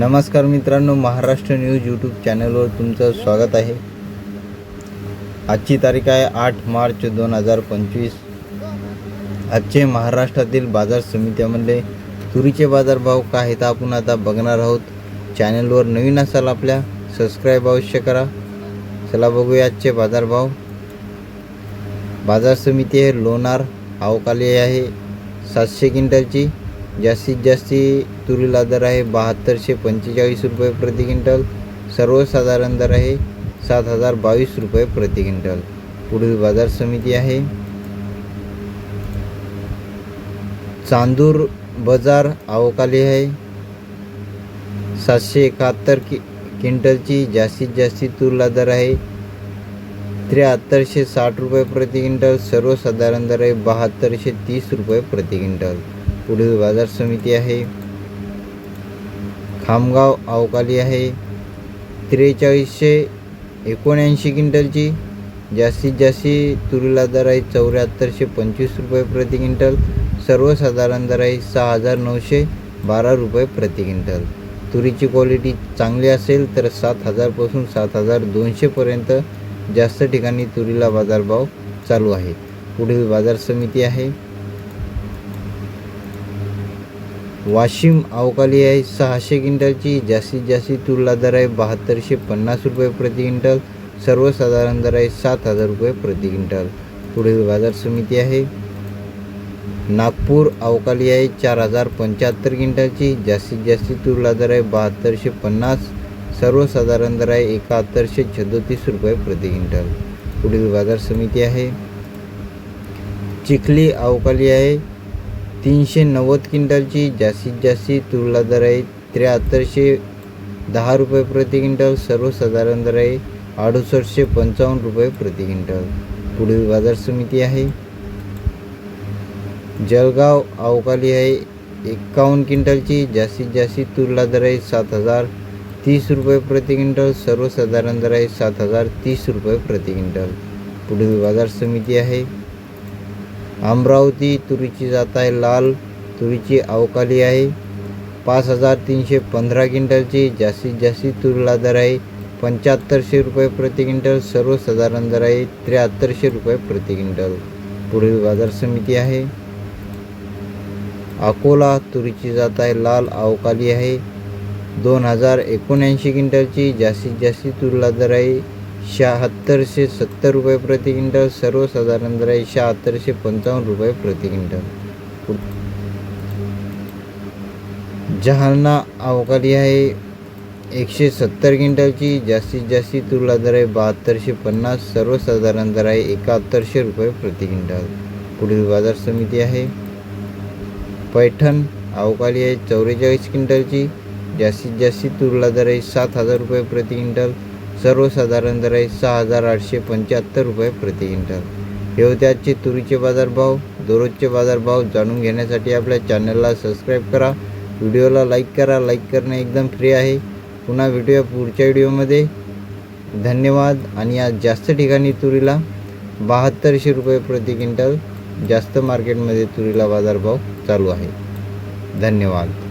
नमस्कार मित्रांनो Maharashtra news YouTube चॅनलवर तुमचं स्वागत आहे. आजची तारीख आहे आठ मार्च दोन हजार पंचवीस. आजचे महाराष्ट्रातील बाजार समित्यामधले तुरीचे बाजारभाव काय आहेत आपण आता बघणार आहोत. चॅनलवर नवीन असाल आपल्या सबस्क्राईब अवश्य करा. चला बघूया आजचे बाजारभाव. बाजार समिती आहे लोणार अवकाली आहे सातशे क्विंटलची. जास्तीत जास्ती तुरीला दर आहे बहात्तरशे पंचेचाळीस रुपये प्रति क्विंटल. सर्वसाधारण दर आहे सात हजार बावीस रुपये प्रति क्विंटल. पुढील बाजार समिती आहे. चांदूर बाजार अवकाली आहे. सातशे एकाहत्तर कि क्विंटलची जास्तीत जास्ती तुरला दर आहे. त्र्याहत्तरशे साठ रुपये प्रति क्विंटल. सर्वसाधारण दर आहे बहात्तरशे तीस रुपये प्रति क्विंटल. पुढील बाजार समिती आहे. खामगाव अवकाली आहे. त्रेचाळीसशे एकोणऐंशी क्विंटलची. जास्तीत जास्ती तुरीला दर आहे चौऱ्याहत्तरशे पंचवीस रुपये प्रति क्विंटल. सर्वसाधारण दर आहे सहा हजार नऊशे बारा रुपये प्रति क्विंटल. तुरीची क्वालिटी चांगली असेल तर सात हजारपासून सात हजार दोनशेपर्यंत जास्त ठिकाणी तुरीला बाजारभाव चालू आहे पुढील बाजार समिती आहे. वाशिम अवकाली आहे. सहाशे क्विंटलची जास्तीत जास्त तुरला दर आहे. बहात्तरशे पन्नास रुपये प्रति क्विंटल. सर्वसाधारण दर आहे सात हजार रुपये प्रति क्विंटल. पुढील बाजार समिती आहे. नागपूर अवकाली आहे चार हजार पंच्याहत्तर क्विंटलची. जास्तीत जास्त तुरला दर आहे बहात्तरशे पन्नास. सर्वसाधारण दर आहे एकाहत्तरशे सदोतीस रुपये प्रति क्विंटल. पुढील बाजार समिती आहे. चिखली अवकाली आहे. तीनशे नव्वद क्विंटलची जास्तीत जास्ती तुरला दर आहे. त्र्याहत्तरशे दहा रुपये प्रति क्विंटल सर्वसाधारण दर आहे. अडुसष्टशे पंचावन्न रुपये प्रति क्विंटल. पुढील बाजार समिती आहे. जळगाव अवकाली आहे. एक्कावन्न क्विंटलची जास्तीत जास्ती तुरला दर आहे सात हजार तीस रुपये प्रति क्विंटल सर्वसाधारण दर आहे सात हजार तीस रुपये प्रति क्विंटल. पुढील बाजार समिती आहे. अमरावती तुरीची जात आहे लाल तुरीची अवकाली आहे. पाच हजार तीनशे पंधरा क्विंटलची जास्तीत जास्त तुरीला दर आहे. पंच्याहत्तरशे रुपये प्रति क्विंटल सर्वसाधारण दर आहे. त्र्याहत्तरशे रुपये प्रति क्विंटल. पुढील बाजार समिती आहे. अकोला तुरीची जात आहे लाल अवकाली आहे. दोन हजार एकोणऐंशी क्विंटलची जास्तीत जास्त तुरीला दर आहे. शहात्तरशे सत्तर रुपये प्रति क्विंटल सर्वसाधारण दर आहे शहात्तरशे पंचावन्न रुपये प्रति क्विंटल. जहाना अवकाली आहे एकशे सत्तर क्विंटलची जास्तीत जास्त तुला दर आहे बहात्तरशे पन्नास सर्वसाधारण दर आहे एकाहत्तरशे रुपये प्रति क्विंटल. पुढील बाजार समिती आहे. पैठण अवकाली आहे चौवेचाळीस क्विंटलची जास्तीत जास्त तुरला दर आहे सात हजार रुपये प्रति क्विंटल. सर्वसाधारण दर आहे सहा हजार आठशे पंच्याहत्तर रुपये प्रति क्विंटल. हे होते आजचे तुरीचे बाजारभाव दररोजचे बाजारभाव जाणून घेण्यासाठी आपल्या चॅनलला सबस्क्राईब करा. व्हिडिओला लाईक करा. लाईक करणे एकदम फ्री आहे. पुन्हा भेटूया पुढच्या व्हिडिओमध्ये. धन्यवाद. आणि आज जास्त ठिकाणी तुरीला बहात्तरशे रुपये प्रति क्विंटल जास्त मार्केटमध्ये तुरीला बाजारभाव चालू आहे. धन्यवाद.